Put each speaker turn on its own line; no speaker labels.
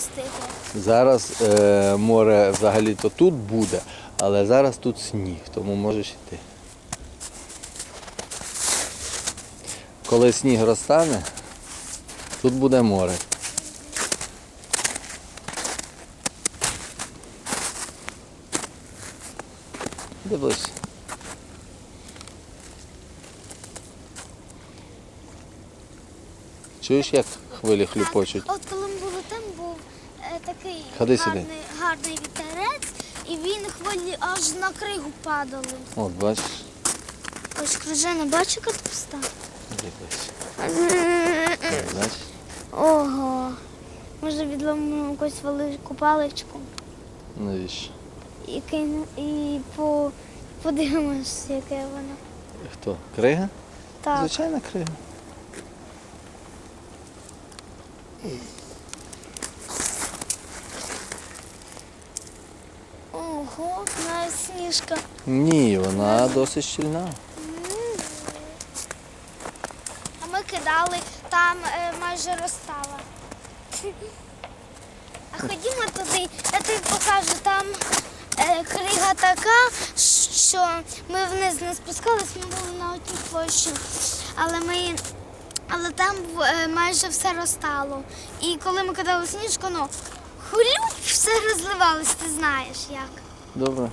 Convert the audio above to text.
зростити.
Зараз е, море взагалі-то тут буде, але зараз тут сніг, тому можеш йти. Коли сніг розтане, тут буде море. Дивись. Чуєш, як хвилі хлюпочуть?
От коли ми були там, був е, такий
Ходи сюди.
гарний, гарний вітерець, і він хвилі аж на кригу падали.
От, бачиш,
Ось крижана, бачу, яка пуста.
дивись. От, Бачиш?
Ого. Може відломимо якусь велику паличку
Навіщо?
і кину, і по, подивимось, яке воно.
Хто? Крига?
Так.
Звичайна крига.
Ого, сніжка.
Ні, вона досить щільна.
А ми кидали, там е, майже розстала. А ходімо туди, я тобі покажу, там е, крига така, що ми вниз не спускались, ми були на одній площі. Але ми. Але там е, майже все розстало. І коли ми кидали сніжку, ну хулюк, все розливалось, ти знаєш як.
Добре.